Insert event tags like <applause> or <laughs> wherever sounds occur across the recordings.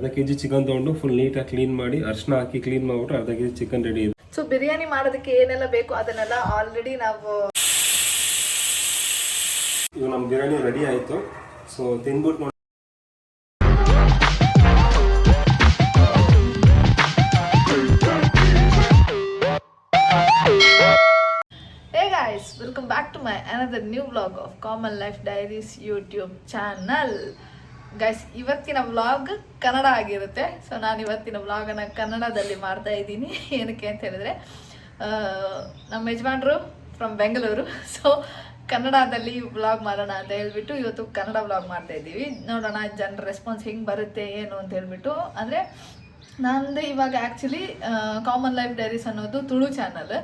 ಅರ್ಧ K G chicken ತೊಗೊಂಡು full ನೀಟಾಗಿ ಕ್ಲೀನ್ ಮಾಡಿ ಅರ್ಶನ ಹಾಕಿ ಕ್ಲೀನ್ ಮಾಡ್ಬಿಟ್ಟು ಅರ್ಧ ಕೆ ಜಿ ಚಿಕನ್ ರೆಡಿ ಇದೆ ಸೊ ಬಿರಿಯಾನಿ ಮಾಡೋದಕ್ಕೆ ಏನೆಲ್ಲ ಬೇಕು? ಅದನ್ನೆಲ್ಲ ಆಲ್ರೆಡಿ ನಾವು ಇವಾಗ ನಮ್ಮ ಬಿರಿಯಾನಿ ರೆಡಿ ಆಯಿತು. ಸೊ ತಿಂದ್ಬಿಟ್ಟು ನೋಡಿ. Hey guys welcome back to my another new blog of common life diaries YouTube channel guys ಇವತ್ತಿನ ವ್ಲಾಗ್ ಕನ್ನಡ ಆಗಿರುತ್ತೆ. ಸೊ ನಾನು ಇವತ್ತಿನ ವ್ಲಾಗನ್ನು ಕನ್ನಡದಲ್ಲಿ ಮಾಡ್ತಾ ಇದ್ದೀನಿ. ಏನಕ್ಕೆ ಅಂತ ಹೇಳಿದ್ರೆ ನಮ್ಮ ಯಜಮಾನ್ರು ಫ್ರಮ್ ಬೆಂಗಳೂರು ಸೊ ಕನ್ನಡದಲ್ಲಿ ವ್ಲಾಗ್ ಮಾಡೋಣ ಅಂತ ಹೇಳ್ಬಿಟ್ಟು ಇವತ್ತು ಕನ್ನಡ ವ್ಲಾಗ್ ಮಾಡ್ತಾ ಇದ್ದೀವಿ. ನೋಡೋಣ ಜನರ ರೆಸ್ಪಾನ್ಸ್ ಹೆಂಗೆ ಬರುತ್ತೆ, ಏನು ಅಂತ ಹೇಳ್ಬಿಟ್ಟು. ಅಂದರೆ, ನಂದು ಇವಾಗ ಆ್ಯಕ್ಚುಲಿ ಕಾಮನ್ ಲೈಫ್ ಡೈರೀಸ್ ಅನ್ನೋದು ತುಳು ಚಾನಲ್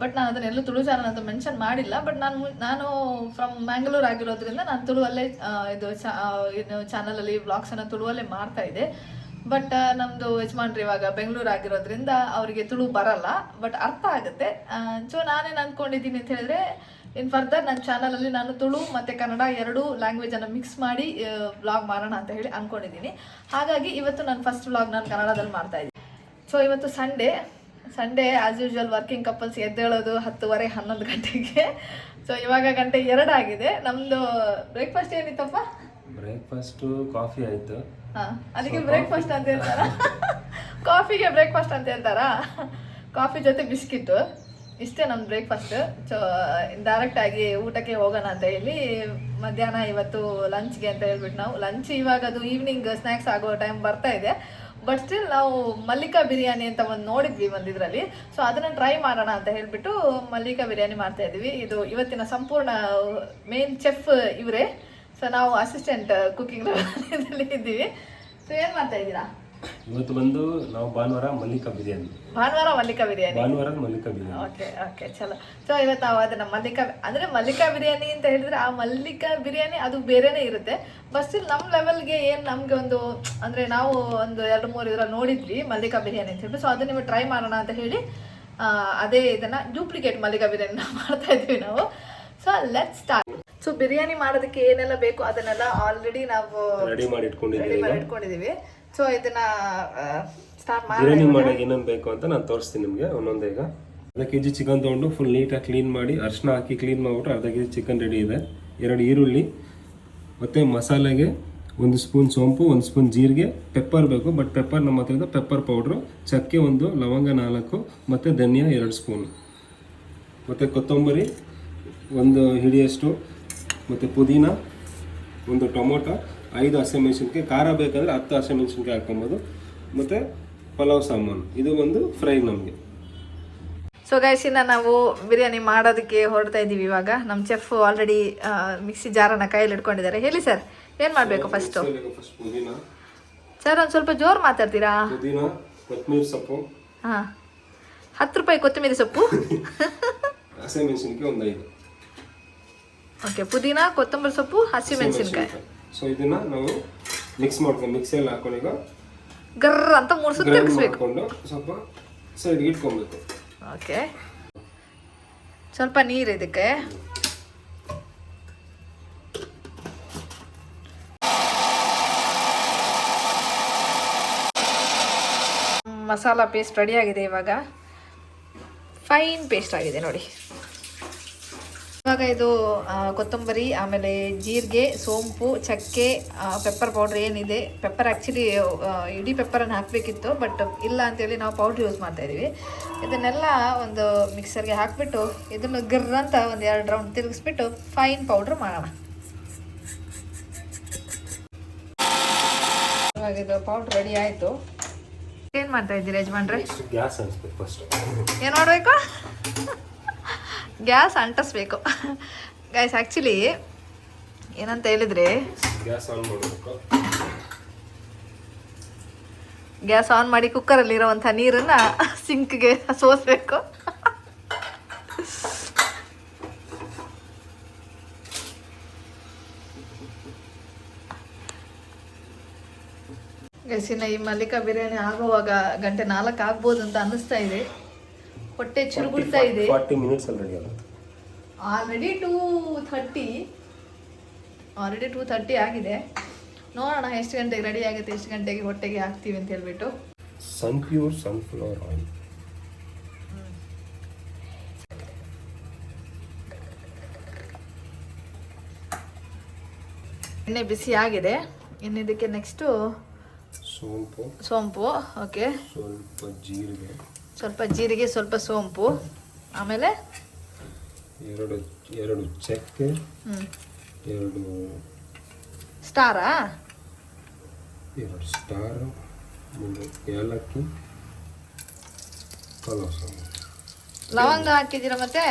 ಬಟ್ ನಾನು ಅದನ್ನೆಲ್ಲೂ ತುಳು ಚಾನಲ್ ಅಂತ ಮೆನ್ಷನ್ ಮಾಡಿಲ್ಲ ಬಟ್ ನಾನು ನಾನು ಫ್ರಮ್ ಮ್ಯಾಂಗ್ಳೂರ್ ಆಗಿರೋದ್ರಿಂದ ನಾನು ತುಳುವಲ್ಲೇ ಇದು ಚಾ ಏನು ಚಾನಲಲ್ಲಿ ವ್ಲಾಗ್ಸನ್ನು ತುಳುವಲ್ಲೇ ಮಾಡ್ತಾ ಇದ್ದೆ. ಬಟ್ ನಮ್ಮದು ಯಜಮಾನ್ರಿ ಇವಾಗ ಬೆಂಗಳೂರು ಆಗಿರೋದ್ರಿಂದ ಅವರಿಗೆ ತುಳು ಬರಲ್ಲ ಬಟ್ ಅರ್ಥ ಆಗುತ್ತೆ. ಸೊ ನಾನೇನು ಅಂದ್ಕೊಂಡಿದ್ದೀನಿ ಅಂತ ಹೇಳಿದ್ರೆ, ಇನ್ ಫರ್ದರ್ ನನ್ನ ಚಾನಲಲ್ಲಿ ನಾನು ತುಳು ಮತ್ತು ಕನ್ನಡ ಎರಡೂ ಲ್ಯಾಂಗ್ವೇಜನ್ನು ಮಿಕ್ಸ್ ಮಾಡಿ ವ್ಲಾಗ್ ಮಾಡೋಣ ಅಂತ ಹೇಳಿ ಅಂದ್ಕೊಂಡಿದ್ದೀನಿ ಹಾಗಾಗಿ ಇವತ್ತು ನಾನು ಫಸ್ಟ್ ವ್ಲಾಗ್ ನಾನು ಕನ್ನಡದಲ್ಲಿ ಮಾಡ್ತಾ ಇದ್ದೀನಿ. ಸೊ ಇವತ್ತು Sunday Sunday as usual working couples ಎದ್ದೇಳೋದು ಹತ್ತುವರೆ ಹನ್ನೊಂದು ಗಂಟೆಗೆ. ಸೊ ಇವಾಗ ಗಂಟೆ ಎರಡಾಗಿದೆ ನಮ್ಮದು ಬ್ರೇಕ್ಫಾಸ್ಟ್ ಏನಿತ್ತಪ್ಪ? ಬ್ರೇಕ್ಫಾಸ್ಟು ಕಾಫಿ ಆಯಿತು. ಹಾಂ ಅದಕ್ಕೆ ಬ್ರೇಕ್ಫಾಸ್ಟ್ ಅಂತ ಹೇಳ್ತಾರ? ಕಾಫಿಗೆ ಬ್ರೇಕ್ಫಾಸ್ಟ್ ಅಂತ ಹೇಳ್ತಾರಾ? ಕಾಫಿ ಜೊತೆ ಬಿಸ್ಕಿಟ್ಟು ಇಷ್ಟೇ ನಮ್ಮ ಬ್ರೇಕ್ಫಾಸ್ಟ್ ಸೊ ಡೈರೆಕ್ಟ್ ಆಗಿ ಊಟಕ್ಕೆ ಹೋಗೋಣ ಅಂತ ಹೇಳಿ ಮಧ್ಯಾಹ್ನ ಇವತ್ತು ಲಂಚ್ಗೆ ಅಂತ ಹೇಳ್ಬಿಟ್ಟು ನಾವು. ಲಂಚ್ ಇವಾಗ ಅದು ಈವ್ನಿಂಗ್ ಸ್ನ್ಯಾಕ್ಸ್ ಆಗೋ ಟೈಮ್ ಬರ್ತಾ ಇದೆ. ಬಟ್ ಸ್ಟಿಲ್ ನಾವು ಮಲ್ಲಿಕಾ ಬಿರಿಯಾನಿ ಅಂತ ಒಂದು ನೋಡಿದ್ವಿ ಒಂದು ಇದರಲ್ಲಿ ಸೊ ಅದನ್ನು ಟ್ರೈ ಮಾಡೋಣ ಅಂತ ಹೇಳ್ಬಿಟ್ಟು ಮಲ್ಲಿಕಾ ಬಿರಿಯಾನಿ ಮಾಡ್ತಾ ಇದ್ದೀವಿ. ಇದು ಇವತ್ತಿನ ಸಂಪೂರ್ಣ ಮೇನ್ ಚೆಫ್ ಇವರೇ. ಸೊ ನಾವು ಅಸಿಸ್ಟೆಂಟ್ ಕುಕಿಂಗ್ ಇದರಲ್ಲಿ ಇದ್ದೀವಿ. ಸೊ ಏನು ಮಾಡ್ತಾ ಇದ್ದೀರಾ? ಇವತ್ತು ಬಂದು ನಾವು ಭಾನುವಾರ ಮಲ್ಲಿಕಾ ಬಿರಿಯಾನಿ. ಭಾನುವಾರ ಮಲ್ಲಿಕಾ ಬಿರಿಯಾನಿ? ಭಾನುವಾರ ಮಲ್ಲಿಕಾ ಬಿರಿಯಾನಿ. ಓಕೆ ಓಕೆ ಚಲೋ. ಸೊ ಇವತ್ತು ನಾವು ಅದನ್ನ ಮಲ್ಲಿಕಾ ಅಂದ್ರೆ ಮಲ್ಲಿಕಾ ಬಿರಿಯಾನಿ ಅಂತ ಹೇಳಿದ್ರೆ ಆ ಮಲ್ಲಿಕಾ ಬಿರಿಯಾನಿ ಅದು ಬೇರೆನೇ ಇರುತ್ತೆ. ಬಟ್ ಸ್ಟಿಲ್ ನಮ್ಮ ಲೆವೆಲ್ಗೆ ಏನು ನಮಗೆ ಒಂದು ಅಂದ್ರೆ ನಾವು ಒಂದು ಎರಡು ಮೂರು ಇದರ ನೋಡಿದ್ವಿ ಮಲ್ಲಿಕಾ ಬಿರಿಯಾನಿ ಅಂತ ಹೇಳಿ ಸೊ ಅದನ್ನ ನೀವು ಟ್ರೈ ಮಾಡೋಣ ಅಂತ ಹೇಳಿ ಅದೇ ಇದನ್ನ ಡೂಪ್ಲಿಕೇಟ್ ಮಲ್ಲಿಕಾ ಬಿರಿಯಾನಿ <laughs> ಮಾಡ್ತಾ ಇದ್ವಿ ನಾವು. So let start so biryani ಮಾಡೋದಕ್ಕೆ ಏನೆಲ್ಲ ಬೇಕು ಅದನ್ನೆಲ್ಲ ಆಲ್ರೆಡಿ ನಾವು ರೆಡಿ ಮಾಡಿ ಇಟ್ಕೊಂಡಿದ್ದೀವಿ. ಸೊ ಇದನ್ನ ಸ್ಟಾರ್ಟ್ ಬಿರಿಯಾನಿ ಮಾಡಕ್ಕೆ ಏನೇನು ಬೇಕು ಅಂತ ನಾನು ತೋರಿಸ್ತೀನಿ ನಿಮಗೆ ಒಂದೊಂದೇ ಈಗ. ಅರ್ಧ ಕೆ ಜಿ ಚಿಕನ್ ತೊಗೊಂಡು ಫುಲ್ ನೀಟಾಗಿ ಕ್ಲೀನ್ ಮಾಡಿ ಅರ್ಶಿನ ಹಾಕಿ ಕ್ಲೀನ್ ಮಾಡಿಬಿಟ್ಟು ಅರ್ಧ ಕೆ ಜಿ ಚಿಕನ್ ರೆಡಿ ಇದೆ. ಎರಡು ಈರುಳ್ಳಿ ಮತ್ತು ಮಸಾಲೆಗೆ ಒಂದು ಸ್ಪೂನ್ ಸೋಂಪು ಒಂದು ಸ್ಪೂನ್ ಜೀರಿಗೆ ಪೆಪ್ಪರ್ ಬೇಕು ಬಟ್ ಪೆಪ್ಪರ್ ನಮ್ಮ ಹತ್ರ ಪೆಪ್ಪರ್ ಪೌಡ್ರು ಚಕ್ಕೆ ಒಂದು ಲವಂಗ ನಾಲ್ಕು ಮತ್ತು ಧನಿಯಾ ಎರಡು ಸ್ಪೂನು ಮತ್ತು ಕೊತ್ತಂಬರಿ ಒಂದು ಹಿಡಿಯಷ್ಟು ಮತ್ತು ಪುದೀನ ಒಂದು ಟೊಮೊಟೊ ಐದು ಹಸಿಮೆಣಸಿನ್ಕಾಯಿ ಖಾರ ಬೇಕಂದ್ರೆ ಹತ್ತು ಹಸಿಮೆಣಸಿನ್ಕಾಯಿ ಹಾಕ್ಕೊಬೋದು. ಮತ್ತು ಪಲಾವ್ ಸಾಮಾನು ಇದು ಒಂದು ಫ್ರೈ ನಮಗೆ. ಸೊ ಗಾಯಸಿನ ನಾವು ಬಿರಿಯಾನಿ ಮಾಡೋದಕ್ಕೆ ಹೊರಡ್ತಾ ಇದ್ದೀವಿ ಇವಾಗ. ನಮ್ಮ ಚೆಫ್ ಆಲ್ರೆಡಿ ಮಿಕ್ಸಿ ಜಾರನ್ನ ಕೈಯಲ್ಲಿ ಇಟ್ಕೊಂಡಿದ್ದಾರೆ ಹೇಳಿ ಸರ್ ಏನು ಮಾಡಬೇಕು ಫಸ್ಟು ಸರ್ ಒಂದು ಸ್ವಲ್ಪ ಜೋರು ಮಾತಾಡ್ತೀರಾ? ಕೊತ್ತಂಬರಿ ಸೊಪ್ಪು. ಹಾಂ. ಹತ್ತು ರೂಪಾಯಿ ಕೊತ್ತಂಬರಿ ಸೊಪ್ಪು? <laughs> ಹಸಿಮೆಣಸಿನ್ಕಾಯಿ ಒಂದು ಐದು. ಓಕೆ ಪುದೀನ ಕೊತ್ತಂಬರಿ ಸೊಪ್ಪು ಹಸಿಮೆಣಸಿನ್ಕಾಯಿ ಸೊ ಇದನ್ನ ನಾವು ಮಿಕ್ಸ್ ಮಾಡ್ಕೊಂಡು ಮಿಕ್ಸಿಯಲ್ಲಿ ಹಾಕೊಂಡು ಗರ್ರ ಅಂತ ಮೂರು ಸುತ್ತ ಗ್ರೈಂಡ್ ತಿರುಗಿಸ್ಬೇಕು ಮಾಡಿಕೊಂಡು ಸ್ವಲ್ಪ ಸೈಡ್ಗೆ ಇಟ್ಕೊಬೇಕು. ಓಕೆ. ಸ್ವಲ್ಪ ನೀರು ಇದಕ್ಕೆ. ಮಸಾಲ ಪೇಸ್ಟ್ ರೆಡಿ ಆಗಿದೆ ಇವಾಗ. ಫೈನ್ ಪೇಸ್ಟ್ ಆಗಿದೆ ನೋಡಿ. ಇವಾಗ ಇದು ಕೊತ್ತಂಬರಿ ಆಮೇಲೆ ಜೀರಿಗೆ ಸೋಂಪು ಚಕ್ಕೆ ಪೆಪ್ಪರ್ ಪೌಡ್ರ್ ಏನಿದೆ. ಪೆಪ್ಪರ್ ಆ್ಯಕ್ಚುಲಿ ಇಡೀ ಪೆಪ್ಪರನ್ನು ಹಾಕಬೇಕಿತ್ತು ಬಟ್ ಇಲ್ಲ ಅಂತೇಳಿ ನಾವು ಪೌಡ್ರ್ ಯೂಸ್ ಮಾಡ್ತಾ ಇದೀವಿ ಇದನ್ನೆಲ್ಲ ಒಂದು ಮಿಕ್ಸರ್ಗೆ ಹಾಕಿಬಿಟ್ಟು ಇದನ್ನು ಗರ್ ಅಂತ ಒಂದು ಎರಡು ರೌಂಡ್ ತಿರುಗಿಸ್ಬಿಟ್ಟು ಫೈನ್ ಪೌಡ್ರ್ ಮಾಡೋಣ. ಇವಾಗ ಇದು ಪೌಡ್ರ್ ರೆಡಿ ಆಯಿತು. ಏನು ಮಾಡ್ತಾ ಇದ್ದೀರಿ ಯಜಮಾನ್ರೆ? ಗ್ಯಾಸ್ ಅನ್ಸ್ಬೇಕು ಫಸ್ಟ್ ಏನು ಮಾಡಬೇಕು? ಗ್ಯಾಸ್ ಅಂಟಿಸ್ಬೇಕು. ಗ್ಯಾಸ್ ಆ್ಯಕ್ಚುಲಿ ಏನಂತ ಹೇಳಿದ್ರೆ ಗ್ಯಾಸ್ ಆನ್ ಮಾಡಬೇಕು. ಗ್ಯಾಸ್ ಆನ್ ಮಾಡಿ ಕುಕ್ಕರಲ್ಲಿರೋವಂಥ ನೀರನ್ನು ಸಿಂಕ್ಗೆ ಸೋಸಬೇಕು. ಗಸಿನ ಈ ಮಲ್ಲಿಕಾ ಬಿರಿಯಾನಿ ಆಗುವಾಗ ಗಂಟೆ ನಾಲ್ಕು ಆಗ್ಬೋದು ಅಂತ ಅನ್ನಿಸ್ತಾ ಇದೆ. ಹೊಟ್ಟೆ ಚುರುಗುಡ್ತಾ ಇದೆ. ಫಾರ್ಟಿ ಮಿನಿಟ್ಸ್ ಆಲ್ರೆಡಿ ಆಗುತ್ತೆ. Already two thirty. Already two thirty ಆಗಿದೆ. ನೋಡೋಣ ಎಷ್ಟು ಗಂಟೆಗೆ ರೆಡಿ ಆಗುತ್ತೆ ಎಷ್ಟು ಗಂಟೆಗೆ ಹೊಟ್ಟೆಗೆ ಹಾಕ್ತೀವಿ ಅಂತ ಹೇಳ್ಬಿಟ್ಟು. ಸನ್ ಪ್ಯೂರ್ ಸನ್ಫ್ಲವರ್ ಆಯಿಲ್ ಎಣ್ಣೆ ಬಿಸಿ ಆಗಿದೆ. ಇನ್ನು ಇದಕ್ಕೆ ನೆಕ್ಸ್ಟು ಸೋಂಪು. ಸೋಂಪು ಓಕೆ ಸ್ವಲ್ಪ ಜೀರಿಗೆ. ಸ್ವಲ್ಪ ಜೀರಿಗೆ ಸ್ವಲ್ಪ ಸೋಂಪು ಆಮೇಲೆ ಎರಡು ಎರಡು ಚಕ್ಕೆ ಎರಡು ಸ್ಟಾರಾ? ಎರಡು ಸ್ಟಾರ್ ಒಂದು ಏಲಕ್ಕಿ ಕಲಸ ಲವಂಗ ಹಾಕಿದ್ದೀರಾ ಮತ್ತೆ?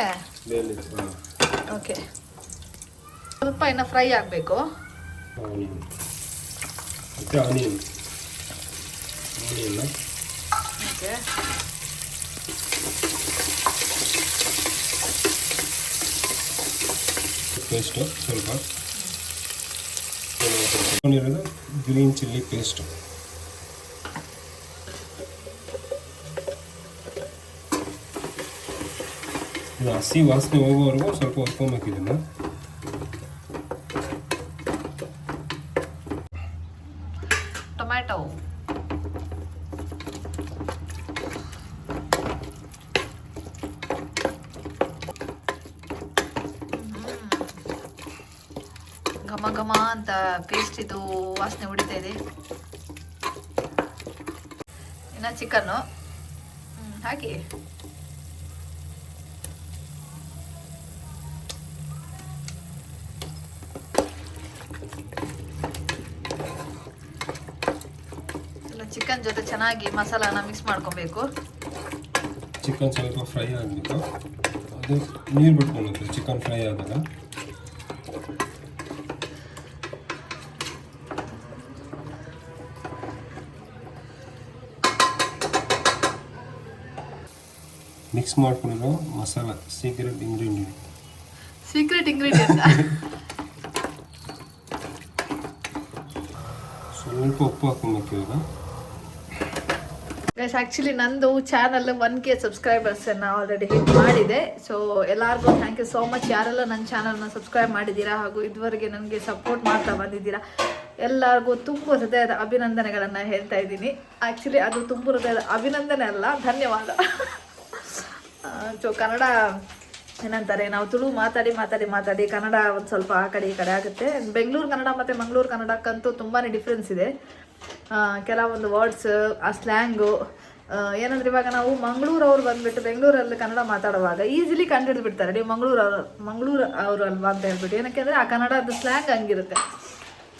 ಓಕೆ. ಸ್ವಲ್ಪ ಇನ್ನು ಫ್ರೈ ಆಗಬೇಕು. ಆನಿಯನ್. ಓಕೆ. ಪೇಸ್ಟು ಸ್ವಲ್ಪ. ಇರೋದು ಗ್ರೀನ್ ಚಿಲ್ಲಿ ಪೇಸ್ಟು. ಹಸಿ ವಾಸನೆ ಹೋಗೋವರೆಗೂ ಸ್ವಲ್ಪ ಹೊತ್ಕೊಬೇಕು ಘಮ ಘಮ ಅಂತ ಪೇಸ್ಟ್ ಇದು ವಾಸನೆ ಹೊಡಿತಾ ಇದೆ. ಇನ್ನ ಚಿಕನ್ನು ಹಾಕಿ ಚಿಕನ್ ಜೊತೆ ಚೆನ್ನಾಗಿ ಮಸಾಲಾನ ಮಿಕ್ಸ್ ಮಾಡ್ಕೊಬೇಕು. ಚಿಕನ್ ಸ್ವಲ್ಪ ಫ್ರೈ ಆಗಬೇಕು ನೀರು ಬಿಟ್ಕೊಳ್ಳುತ್ತೆ ಚಿಕನ್ ಫ್ರೈ ಆದಾಗ. ಮಿಕ್ಸ್ ಮಾಡ್ಕೊಂಡಿರೋ masala secret ingredient secret ingredient ಸ್ವಲ್ಪ ಉಪ್ಪು ಹಾಕೊಬೇಕು ಇವಾಗ. ಗೈಸ್ ಆ್ಯಕ್ಚುಲಿ ನಂದು ಚಾನಲ್ ಒನ್ ಕೆ ಸಬ್ಸ್ಕ್ರೈಬರ್ಸನ್ನು ಆಲ್ರೆಡಿ ಹಿಟ್ ಮಾಡಿದೆ. ಸೊ ಎಲ್ಲರಿಗೂ ಥ್ಯಾಂಕ್ ಯು ಸೋ ಮಚ್ ಯಾರೆಲ್ಲ ನನ್ನ ಚಾನಲ್ನ ಸಬ್ಸ್ಕ್ರೈಬ್ ಮಾಡಿದ್ದೀರಾ ಹಾಗೂ ಇದುವರೆಗೆ ನನಗೆ ಸಪೋರ್ಟ್ ಮಾಡ್ತಾ ಬಂದಿದ್ದೀರಾ ಎಲ್ಲರಿಗೂ ತುಂಬ ಹೃದಯದ ಅಭಿನಂದನೆಗಳನ್ನು ಹೇಳ್ತಾ ಇದ್ದೀನಿ. ಆ್ಯಕ್ಚುಲಿ ಅದು ತುಂಬ ಹೃದಯದ ಅಭಿನಂದನೆ ಅಲ್ಲ ಧನ್ಯವಾದ. ಸೊ ಕನ್ನಡ ಏನಂತಾರೆ, ನಾವು ತುಳು ಮಾತಾಡಿ ಮಾತಾಡಿ ಮಾತಾಡಿ ಕನ್ನಡ ಒಂದು ಸ್ವಲ್ಪ ಆ ಕಡೆ ಈ ಕಡೆ ಆಗುತ್ತೆ. ಬೆಂಗಳೂರು ಕನ್ನಡ ಮತ್ತು ಮಂಗಳೂರು ಕನ್ನಡಕ್ಕಂತೂ ತುಂಬಾ ಡಿಫ್ರೆನ್ಸ್ ಇದೆ. ಕೆಲವೊಂದು ವರ್ಡ್ಸ್ ಆ ಸ್ಲ್ಯಾಂಗು ಏನಂದ್ರೆ ಇವಾಗ ನಾವು ಮಂಗಳೂರವ್ರು ಬಂದ್ಬಿಟ್ಟು ಬೆಂಗಳೂರಲ್ಲಿ ಕನ್ನಡ ಮಾತಾಡುವಾಗ ಈಸಿಲಿ ಕಂಡು ಬಿಡ್ತಾರೆ ನೀವು ಮಂಗಳೂರು ಮಂಗಳೂರು ಅವರು ಅಲ್ವಾ ಅಂತ ಹೇಳ್ಬಿಟ್ಟು. ಏನಕ್ಕೆ ಅಂದರೆ ಆ ಕನ್ನಡದ ಸ್ಲ್ಯಾಂಗ್ ಹಂಗಿರುತ್ತೆ.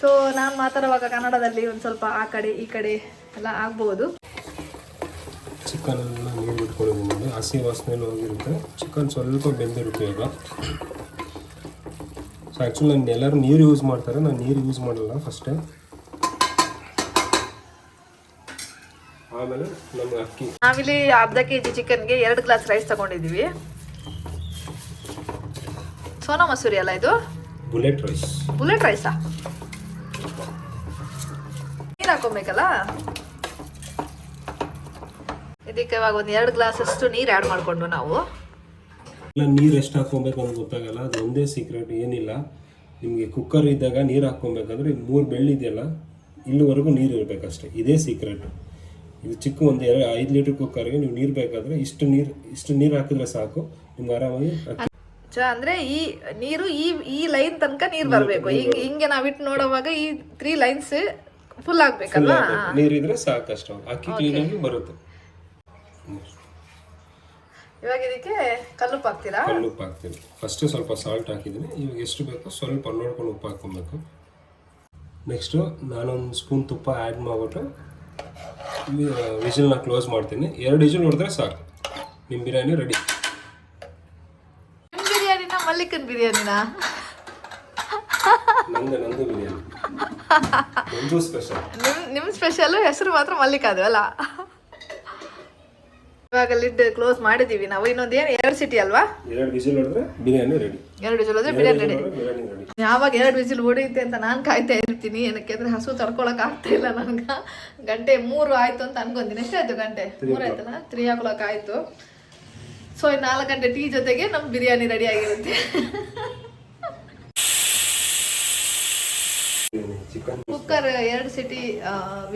ಸೊ ನಾನು ಮಾತಾಡುವಾಗ ಕನ್ನಡದಲ್ಲಿ ಒಂದು ಸ್ವಲ್ಪ ಆ ಕಡೆ, ಈ ಕಡೆ ಎಲ್ಲ ಆಗ್ಬೋದು. ಚಿಕನ್ ಹಸಿ ವಾಸನೆ ಹೋಗಿರುತ್ತೆ. ಚಿಕನ್ ಸ್ವಲ್ಪ ಬೆಂದಿರುತ್ತೆ ಈಗ. ಸೊ ಆ್ಯಕ್ಚುಲಿ ನಾನು ಎಲ್ಲರೂ ನೀರು ಯೂಸ್ ಮಾಡ್ತಾರೆ. ನಾನು ನೀರು ಯೂಸ್ ಮಾಡಲ್ಲ ಫಸ್ಟೇ ಆಮೇಲೆ ನಮ್ಗೆ ಅಕ್ಕಿ. ನಾವಿಲ್ಲಿ ಅರ್ಧ ಕೆ ಜಿ ಚಿಕನ್ಗೆ ಎರಡು ಗ್ಲಾಸ್ ರೈಸ್ ತಗೊಂಡಿದ್ದೀವಿ. ಸೋನಾ ಮಸೂರಿ ಅಲ್ಲ ಇದು? ಬುಲೆಟ್ ರೈಸ್ ಬುಲೆಟ್ ರೈಸಾ ನೀರು ಹಾಕೊಬೇಕಲ್ಲ? ಇದಕ್ಕೆ ಇವಾಗ ಒಂದು ಎರಡು ಗ್ಲಾಸ್ ಅಷ್ಟು ನೀರು ಆ್ಯಡ್ ಮಾಡ್ಕೊಂಡು ನಾವು. ಇಲ್ಲ ನೀರು ಎಷ್ಟು ಹಾಕೊಬೇಕು ಅಂತ ಗೊತ್ತಾಗಲ್ಲ. ಅದು ಒಂದೇ ಸೀಕ್ರೆಟ್ ಏನಿಲ್ಲ. ನಿಮಗೆ ಕುಕ್ಕರ್ ಇದ್ದಾಗ ನೀರು ಹಾಕ್ಕೊಬೇಕಾದ್ರೆ ಮೂರು ಬೆಳ್ಳಿದೆಯಲ್ಲ ಇಲ್ಲಿವರೆಗೂ ನೀರು ಇರಬೇಕಷ್ಟೇ. ಇದೇ ಸೀಕ್ರೆಟ್ ಇದು ಚಿಕ್ಕ ಒಂದು ಎರಡು ಐದು ಲೀಟರ್ ಕುಕ್ಕರ್ಗೆ ನೀವು ನೀರು ಬೇಕಾದ್ರೆ ಇಷ್ಟು ನೀರು ಇಷ್ಟು ನೀರು ಹಾಕಿದ್ರೆ ಸಾಕು. ನಿಮ್ಗೆ ಆರಾಮಾಗಿ ಅಂದ್ರೆ ಈ ನೀರು ಈ ಈ ಲೈನ್ ತನಕ ನೀರು ಬರಬೇಕು. ಹಿಂಗೆ ನಾವು ಇಟ್ಟು ನೋಡುವಾಗ ಈ ತ್ರೀ ಲೈನ್ಸ್ ಫುಲ್ ಆಗ್ಬೇಕಲ್ವಾ? ನೀರಿದ್ರೆ ಸಾಕಷ್ಟು. ಅಕ್ಕಿ ಕ್ಲೀನಾಗಿ ಬರುತ್ತೆ. ಇವಾಗ ಇದಕ್ಕೆ ಕಲ್ಲುಪ್ಪು ಹಾಕ್ತೀರಾ? ಕಲ್ಲು ಉಪ್ಪು ಹಾಕ್ತೀನಿ ಫಸ್ಟು ಸ್ವಲ್ಪ ಸಾಲ್ಟ್ ಹಾಕಿದ್ದೀನಿ. ಇವಾಗ ಎಷ್ಟು ಬೇಕೋ ಸ್ವಲ್ಪ ನೋಡ್ಕೊಂಡು ಉಪ್ಪು ಹಾಕ್ಕೊಬೇಕು. ನೆಕ್ಸ್ಟು ನಾನೊಂದು ಸ್ಪೂನ್ ತುಪ್ಪ ಆ್ಯಡ್ ಮಾಡಿಬಿಟ್ಟು ವಿಜಿಲ್ನ ಕ್ಲೋಸ್ ಮಾಡ್ತೀನಿ. ಎರಡು ವಿಜಿಲ್ ನೋಡಿದ್ರೆ ಸಾಕು. ನಿಮ್ಮ ಬಿರಿಯಾನಿ ರೆಡಿ ಬಿರಿಯಾನಿನ ಮಲ್ಲಿಕನ್ ಬಿರಿಯಾನಿನ? ನಂದು ನಂದು ಬಿರಿಯಾನಿ. ನಂದು ಸ್ಪೆಷಲ್ ನಿಮ್ಮ ನಿಮ್ಮ ಸ್ಪೆಷಲ್ ಹೆಸರು ಮಾತ್ರ ಮಲ್ಲಿಕ್ ಅದು ಅಲ್ಲ? ಇವಾಗ ಲಿಡ್ ಕ್ಲೋಸ್ ಮಾಡಿದೀವಿ ನಾವು. ಇನ್ನೊಂದು ಏನು ಎರಡು ಸಿಟಿ ಅಲ್ವಾ? ಎರಡು ವಿಸಿಲ್ ಹೊಡೆದ್ರೆ ಬಿರಿಯಾನಿ ರೆಡಿ ಎರಡು ವಿಸಿಲ್ ಹೋದ್ರೆ ಬಿರಿಯಾನಿ ರೆಡಿ ಯಾವಾಗ ಎರಡು ವಿಸಿಲ್ ಹೊಡೆಯುತ್ತೆ ಅಂತ ನಾನು ಕಾಯ್ತಾ ಇರ್ತೀನಿ. ಏನಕ್ಕೆ ಅಂದ್ರೆ ಹಸು ತಡ್ಕೊಳಕ್ ಆಗ್ತಾ ಇಲ್ಲ ನನ್ಗೆ. ಗಂಟೆ ಮೂರು ಆಯ್ತು ಅಂತ ಅನ್ಕೊಂತೀನಿ. ಎಷ್ಟಾಯ್ತು ಗಂಟೆ? ಮೂರು ಆಯ್ತಲ್ಲ? ತ್ರೀ ಓ ಕ್ಲಾಕ್ ಆಯ್ತು ಸೊ ನಾಲ್ಕು ಗಂಟೆ ಟೀ ಜೊತೆಗೆ ನಮ್ ಬಿರಿಯಾನಿ ರೆಡಿ ಆಗಿರುತ್ತೆ. ಕುಕ್ಕರ್ ಎರಡು ಸಿಟಿ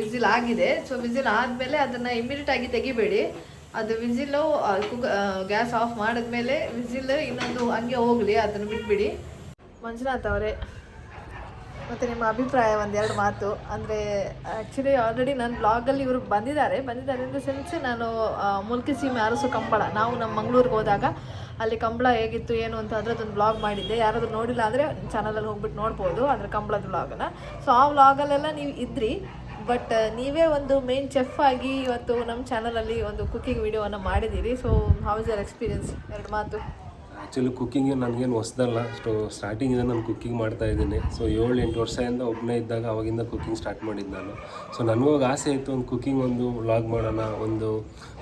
ವಿಸಿಲ್ ಆಗಿದೆ. ಸೊ ವಿಸಿಲ್ ಆದ್ಮೇಲೆ ಅದನ್ನ ಇಮಿಡಿಯೇಟ್ ಆಗಿ ತೆಗಿಬೇಡಿ. ಅದು ವಿಸಿಲು ಕುಕ್ ಗ್ಯಾಸ್ ಆಫ್ ಮಾಡಿದ್ಮೇಲೆ ವಿಸಿಲ್ ಇನ್ನೊಂದು ಹಂಗೆ ಹೋಗಲಿ, ಅದನ್ನು ಬಿಟ್ಬಿಡಿ. ಮಂಜುನಾಥ್ ಅವರೇ, ಮತ್ತು ನಿಮ್ಮ ಅಭಿಪ್ರಾಯ ಒಂದೆರಡು ಮಾತು. ಅಂದರೆ ಆ್ಯಕ್ಚುಲಿ ಆಲ್ರೆಡಿ ನನ್ನ ಬ್ಲಾಗಲ್ಲಿ ಇವರು ಬಂದಿದ್ದಾರೆ. ಬಂದಿದ್ದಾರೆ ಇನ್ ಸೆನ್ಸ್ ನಾನು ಮುಲ್ಕಿ ಸೀಮೆ ಅರಸು ಕಂಬಳ, ನಾವು ನಮ್ಮ ಮಂಗಳೂರಿಗೆ ಹೋದಾಗ ಅಲ್ಲಿ ಕಂಬಳ ಹೇಗಿತ್ತು, ಏನು ಅಂತ ಅದೊಂದು ಬ್ಲಾಗ್ ಮಾಡಿದ್ದೆ. ಯಾರಾದರೂ ನೋಡಿಲ್ಲ ಅಂದರೆ ಚಾನಲಲ್ಲಿ ಹೋಗ್ಬಿಟ್ಟು ನೋಡ್ಬೋದು, ಅದ್ರ ಕಂಬಳದ ಬ್ಲಾಗನ್ನು ಸೊ ಆ ವ್ಲಾಗಲ್ಲೆಲ್ಲ ನೀವು ಇದ್ರಿ. ಬಟ್ ನೀವೇ ಒಂದು ಮೇನ್ ಚೆಫ್ ಆಗಿ ಇವತ್ತು ನಮ್ಮ ಚಾನಲಲ್ಲಿ ಒಂದು ಕುಕ್ಕಿಂಗ್ ವಿಡಿಯೋವನ್ನು ಮಾಡಿದ್ದೀರಿ. So how is your experience ಎರಡು ಮಾತು. ಆ್ಯಕ್ಚುಲಿ ಕುಕ್ಕಿಂಗ್ ನನಗೇನು ಹೊಸ್ದಲ್ಲ. ಸೊ ಸ್ಟಾರ್ಟಿಂಗಿಂದ ನಾನು ಕುಕ್ಕಿಂಗ್ ಮಾಡ್ತಾ ಇದ್ದೀನಿ. ಸೊ ಏಳು ಎಂಟು ವರ್ಷದಿಂದ ಒಬ್ಬನೇ ಇದ್ದಾಗ ಅವಾಗಿಂದ ಕುಕ್ಕಿಂಗ್ ಸ್ಟಾರ್ಟ್ ಮಾಡಿದ್ದು ನಾನು. ಸೊ ನನಗೂ ಆಸೆ ಇತ್ತು ಒಂದು ಕುಕ್ಕಿಂಗ್ ಒಂದು ವ್ಲಾಗ್ ಮಾಡೋಣ, ಒಂದು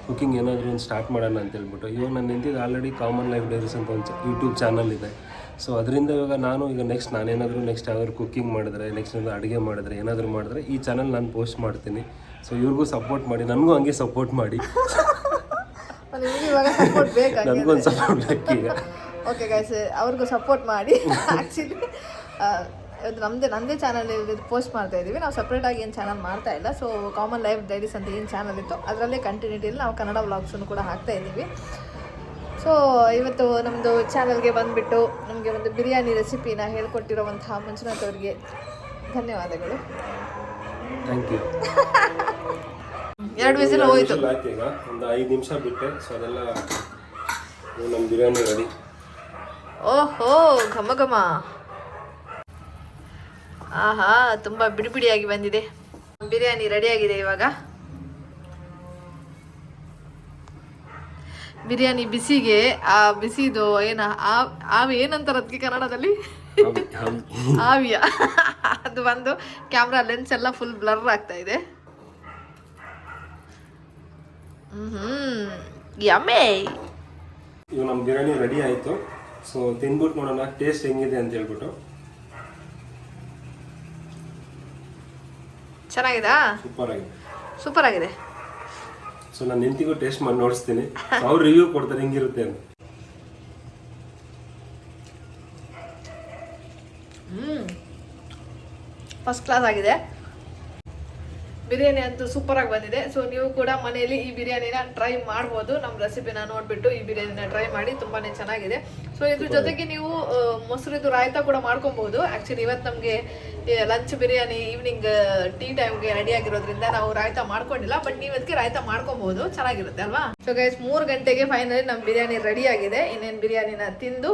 ಕುಕ್ಕಿಂಗ್ ಏನಾದರೂ ಒಂದು ಸ್ಟಾರ್ಟ್ ಮಾಡೋಣ ಅಂತ ಹೇಳ್ಬಿಟ್ಟು ಇವಾಗ ನಾನು ನಿಂತಿದ್ದು ಆಲ್ರೆಡಿ ಕಾಮನ್ ಲೈಫ್ ಡೈರೀಸ್ ಅಂತ ಒಂದು ಯೂಟ್ಯೂಬ್ ಚಾನಲ್ ಇದೆ. ಸೊ ಅದರಿಂದ ಇವಾಗ ನಾನು ಈಗ ನೆಕ್ಸ್ಟ್ ನಾನೇನಾದರೂ ನೆಕ್ಸ್ಟ್ ಯಾವ್ದಾದ್ರು ಕುಕ್ಕಿಂಗ್ ಮಾಡಿದ್ರೆ ನೆಕ್ಸ್ಟ್ ಏನಾದರೂ ಅಡುಗೆ ಮಾಡಿದ್ರೆ ಏನಾದರೂ ಮಾಡಿದ್ರೆ ಈ ಚಾನಲ್ ನಾನು ಪೋಸ್ಟ್ ಮಾಡ್ತೀನಿ. ಸೊ ಇವ್ರಿಗೂ ಸಪೋರ್ಟ್ ಮಾಡಿ ನನಗೂ ಹಂಗೆ ಸಪೋರ್ಟ್ ಮಾಡಿ. <laughs> ನನಗೊಂದು ಸಪೋರ್ಟ್ ಬೇಕು ಈಗ. ಓಕೆ ಗೈಸ್ ಅವ್ರಿಗೂ ಸಪೋರ್ಟ್ ಮಾಡಿ. ಆ್ಯಕ್ಚುಲಿ ಅದು ನಮ್ಮದೇ ನಮ್ಮದೇ ಚಾನಲಲ್ಲಿ ಪೋಸ್ಟ್ ಮಾಡ್ತಾ ಇದ್ದೀವಿ. ನಾವು ಸಪ್ರೇಟಾಗಿ ಏನು ಚಾನಲ್ ಮಾಡ್ತಾ ಇಲ್ಲ. ಸೊ ಕಾಮನ್ ಲೈಫ್ ಡೈರೀಸ್ ಅಂತ ಏನು ಚಾನಲ್ ಇತ್ತು ಅದರಲ್ಲೇ ಕಂಟಿನ್ಯೂಟಿಯಲ್ಲಿ ನಾವು ಕನ್ನಡ ವ್ಲಾಗ್ಸನ್ನು ಕೂಡ ಹಾಕ್ತಾ ಇದ್ದೀವಿ. ಸೊ ಇವತ್ತು ನಮ್ಮದು ಚಾನಲ್ಗೆ ಬಂದುಬಿಟ್ಟು ನಮಗೆ ಒಂದು ಬಿರಿಯಾನಿ ರೆಸಿಪಿನ ಹೇಳ್ಕೊಟ್ಟಿರುವಂತಹ ಮಂಜುನಾಥ್ ಅವರಿಗೆ ಧನ್ಯವಾದಗಳು. ಥ್ಯಾಂಕ್ ಯು <laughs> ಎರಡು ವಿಸಿಲ್ ಹೋಯ್ತು. ಈಗ ಒಂದು ಐದು ನಿಮಿಷ ಬಿಟ್ಟೆ ಸೊ ಅದೆಲ್ಲ ನಮ್ಮ ಬಿರಿಯಾನಿ ರೆಡಿ ಓಹೋ ಘಮ ಘಮ. ಆಹಾ ತುಂಬ ಬಿಡಿ ಬಿಡಿಯಾಗಿ ಬಂದಿದೆ. ಬಿರಿಯಾನಿ ರೆಡಿಯಾಗಿದೆ ಇವಾಗ. ಬಿರಿಯಾನಿ ಬಿಸಿಗೆ ಆ ಬಿಸಿದು ಏನ ಆ- ಆವಿ ಏನಂತಾರ ಅದಕ್ಕೆ ಕನ್ನಡದಲ್ಲಿ? ಆವಿಯ. ಅದು ಬಂದು ಕ್ಯಾಮ್ರಾ ಲೆನ್ಸ್ ಎಲ್ಲ ಫುಲ್ ಬ್ಲರ್ ಆಗ್ತಾ ಇದೆ. ಇವು ನಮ್ಮ ಬಿರಿಯಾನಿ ರೆಡಿ ಆಯಿತು. ಸೊ ತಿನ್ಬಿಟ್ಟು ನೋಡೋಣ ಟೇಸ್ಟ್ ಹೆಂಗಿದೆ ಅಂತ ಹೇಳ್ಬಿಟ್ಟು. ಚೆನ್ನಾಗಿದೆ? ಸೂಪರ್ ಆಗಿದೆ. ಸೂಪರ್ ಆಗಿದೆ. ಸೊ ನಾನು ನಿಂತಿಗೂ ಟೇಸ್ಟ್ ಮಾಡಿ ನೋಡಿಸ್ತೀನಿ. ಅವ್ರು ರಿವ್ಯೂ ಕೊಡ್ತಾರೆ ಹಿಂಗಿರುತ್ತೆ ಅಂತ. ಫಸ್ಟ್ ಕ್ಲಾಸ್ ಆಗಿದೆ. ಬಿರಿಯಾನಿ ಅಂತೂ ಸೂಪರಾಗಿ ಆಗಿ ಬಂದಿದೆ. ಸೊ ನೀವು ಕೂಡ ಮನೆಯಲ್ಲಿ ಈ ಬಿರಿಯಾನಿನ ಟ್ರೈ ಮಾಡ್ಬೋದು. ನಮ್ಮ ರೆಸಿಪಿನ ನೋಡ್ಬಿಟ್ಟು ಈ ಬಿರಿಯಾನಿನ ಟ್ರೈ ಮಾಡಿ ತುಂಬಾನೇ ಚೆನ್ನಾಗಿದೆ. ಸೊ ಇದ್ರ ಜೊತೆಗೆ ನೀವು ಮೊಸರಿದು ರಾಯ್ತ ಕೂಡ ಮಾಡ್ಕೊಬಹುದು ಆಕ್ಚುಲಿ ಇವತ್ತು ನಮಗೆ ಲಂಚ್ ಬಿರಿಯಾನಿ ಈವ್ನಿಂಗ್ ಟೀ ಟೈಮ್ಗೆ ರೆಡಿ ಆಗಿರೋದ್ರಿಂದ ನಾವು ರಾಯ್ತ ಮಾಡ್ಕೊಂಡಿಲ್ಲ. ಬಟ್ ನೀವು ಅದಕ್ಕೆ ರಾಯ್ತ ಮಾಡ್ಕೊಬಹುದು ಚೆನ್ನಾಗಿರುತ್ತೆ ಅಲ್ವಾ? ಸೊ ಗೈಸ್ ಮೂರು ಗಂಟೆಗೆ ಫೈನಲಿ ನಮ್ಮ ಬಿರಿಯಾನಿ ರೆಡಿ ಆಗಿದೆ. ಇನ್ನೇನು ಬಿರಿಯಾನಿನ ತಿಂದು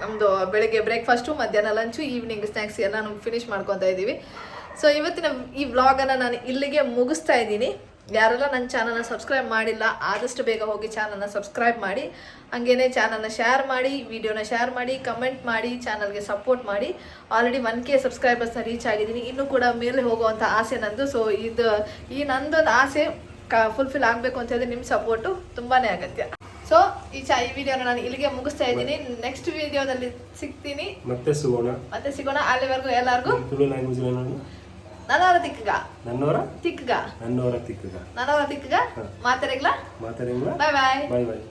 ನಮ್ಮದು ಬೆಳಗ್ಗೆ ಬ್ರೇಕ್ಫಾಸ್ಟು ಮಧ್ಯಾಹ್ನ ಲಂಚು ಈವ್ನಿಂಗ್ ಸ್ನ್ಯಾಕ್ಸ್ ಎಲ್ಲ ನಾವು ಫಿನಿಶ್ ಮಾಡ್ಕೊತಾ ಇದ್ದೀವಿ ಸೊ ಇವತ್ತಿನ ಈ ವ್ಲಾಗನ್ನು ನಾನು ಇಲ್ಲಿಗೆ ಮುಗಿಸ್ತಾ ಇದ್ದೀನಿ. ಯಾರೆಲ್ಲ ನನ್ನ ಚಾನಲ್ನ ಸಬ್ಸ್ಕ್ರೈಬ್ ಮಾಡಿಲ್ಲ ಆದಷ್ಟು ಬೇಗ ಹೋಗಿ ಚಾನಲ್ನ ಸಬ್ಸ್ಕ್ರೈಬ್ ಮಾಡಿ. ಹಾಗೇನೆ ಚಾನಲ್ನ ಶೇರ್ ಮಾಡಿ ವಿಡಿಯೋನ ಶೇರ್ ಮಾಡಿ ಕಮೆಂಟ್ ಮಾಡಿ ಚಾನಲ್ಗೆ ಸಪೋರ್ಟ್ ಮಾಡಿ. ಆಲ್ರೆಡಿ ಒನ್ ಕೆ ಸಬ್ಸ್ಕ್ರೈಬರ್ಸ್ನ ರೀಚ್ ಆಗಿದ್ದೀನಿ. ಇನ್ನೂ ಕೂಡ ಮೇಲೆ ಹೋಗುವಂಥ ಆಸೆ ನಂದು. ಸೊ ಇದು ಈ ನಂದೊಂದು ಆಸೆ ಕ ಫುಲ್ಫಿಲ್ ಆಗಬೇಕು ಅಂತ ಹೇಳಿದ್ರೆ ನಿಮ್ಮ ಸಪೋರ್ಟು ತುಂಬಾ ಅಗತ್ಯ. ಸೊ ಈ ಚಾ ಈ ವಿಡಿಯೋನ ನಾನು ಇಲ್ಲಿಗೆ ಮುಗಿಸ್ತಾ ಇದ್ದೀನಿ. ನೆಕ್ಸ್ಟ್ ವಿಡಿಯೋದಲ್ಲಿ ಸಿಗ್ತೀನಿ. ಮತ್ತೆ ಸಿಗೋಣ. ಮತ್ತೆ ಸಿಗೋಣ. ಅಲ್ಲಿವರೆಗೂ ಎಲ್ಲರಿಗೂ ನನ್ನವರ ತಿಕ್ಕಗ ನನ್ನವರ? ತಿಕ್ಕಗ ನನ್ನವರ ತಿಕ್ಕಗ ನನ್ನವರ ತಿಕ್ಕಗ ಮಾತಾಡಿಗ್ಲಾ ಮಾತಾಡಿಲ್ಲ ಬಾಯ್ ಬಾಯ್ ಬಾಯ್ ಬಾಯ್